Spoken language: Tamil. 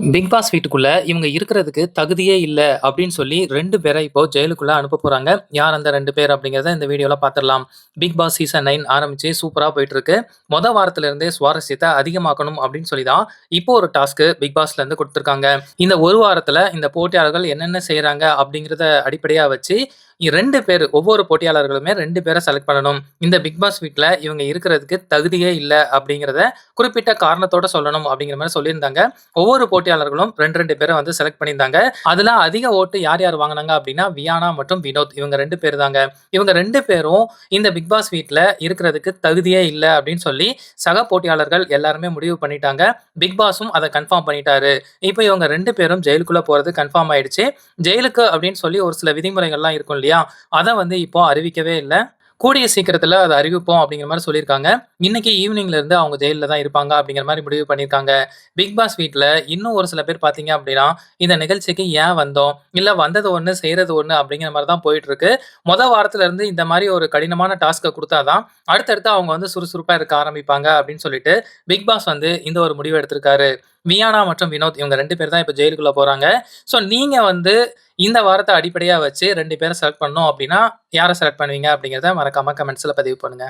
பிக் பாஸ் வீட்டுக்குள்ள இவங்க இருக்கிறதுக்கு தகுதியே இல்லை அப்படின்னு சொல்லி ரெண்டு பேரை இப்போ ஜெயிலுக்குள்ள அனுப்ப போறாங்க. யார் அந்த ரெண்டு பேர் அப்படிங்கிறத இந்த வீடியோல பார்த்துடலாம். பிக் பாஸ் சீசன் நைன் ஆரம்பிச்சு சூப்பரா போயிட்டு இருக்கு. மொத வாரத்துல இருந்தே சுவாரஸ்யத்தை அதிகமாக்கணும் அப்படின்னு சொல்லி தான் இப்போ ஒரு டாஸ்க் பிக் பாஸ்ல இருந்து கொடுத்துருக்காங்க இந்த ஒரு வாரத்துல இந்த போட்டியாளர்கள் என்னென்ன செய்கிறாங்க அப்படிங்கிறத அடிப்படையா வச்சு ரெண்டு பேர் ஒவ்வொரு போட்டியாளர்களுமே ரெண்டு பேரை செலக்ட் பண்ணணும். இந்த பிக் பாஸ் வீட்டில் இவங்க இருக்கிறதுக்கு தகுதியே இல்லை அப்படிங்கிறத குறிப்பிட்ட காரணத்தோட சொல்லணும் அப்படிங்கிற மாதிரி சொல்லியிருந்தாங்க. ஒவ்வொரு போட்டி போட்டியாளர்களும் ரெண்டு ரெண்டு பேரை வந்து செலக்ட் பண்ணியிருந்தாங்க. அதுல அதிக ஓட்டு யார் யார் வாங்கினாங்க அப்படின்னா வியானா மற்றும் வினோத் இவங்க ரெண்டு பேர் தாங்க. இவங்க ரெண்டு பேரும் இந்த பிக் பாஸ் வீட்டில் இருக்கிறதுக்கு தகுதியே இல்லை அப்படின்னு சொல்லி சக போட்டியாளர்கள் எல்லாருமே முடிவு பண்ணிட்டாங்க. பிக் பாஸும் அதை கன்ஃபார்ம் பண்ணிட்டாரு. இப்போ இவங்க ரெண்டு பேரும் ஜெயிலுக்குள்ள போறது கன்ஃபார்ம் ஆயிடுச்சு. ஜெயிலுக்கு அப்படின்னு சொல்லி ஒரு சில விதிமுறைகள்லாம் இருக்கும் இல்லையா? அதை வந்து இப்போ அறிவிக்கவே இல்லை கூடிய சீக்கிரத்தில் அதை அறிவிப்போம் அப்படிங்கிற மாதிரி சொல்லியிருக்காங்க. இன்னைக்கு ஈவினிங்ல இருந்து அவங்க ஜெயிலில் தான் இருப்பாங்க அப்படிங்கிற மாதிரி முடிவு பண்ணியிருக்காங்க. பிக் பாஸ் வீட்டில் இன்னும் ஒரு சில பேர் பார்த்தீங்க அப்படின்னா, இந்த நிகழ்ச்சிக்கு ஏன் வந்தோம்? இல்லை வந்தது ஒன்று செய்கிறது ஒன்று அப்படிங்கிற மாதிரி தான் போயிட்டு இருக்கு. மொதல் வாரத்துல இருந்து இந்த மாதிரி ஒரு கடினமான டாஸ்கை கொடுத்தாதான் அடுத்தடுத்து அவங்க வந்து சுறுசுறுப்பாக இருக்க ஆரம்பிப்பாங்க அப்படின்னு சொல்லிட்டு பிக் பாஸ் வந்து இந்த ஒரு முடிவு எடுத்திருக்காரு. மியானா மற்றும் வினோத் இவங்க ரெண்டு பேர் தான் இப்போ ஜெயிலுக்குள்ள போறாங்க. ஸோ நீங்க வந்து இந்த வாரத்தை அடிப்படையாக வச்சு ரெண்டு பேரை செலக்ட் பண்ணோம் அப்படின்னா, யாரை செலக்ட் பண்ணுவீங்க அப்படிங்கிறத மறக்காம கமெண்ட்ஸில் பதிவு பண்ணுங்க.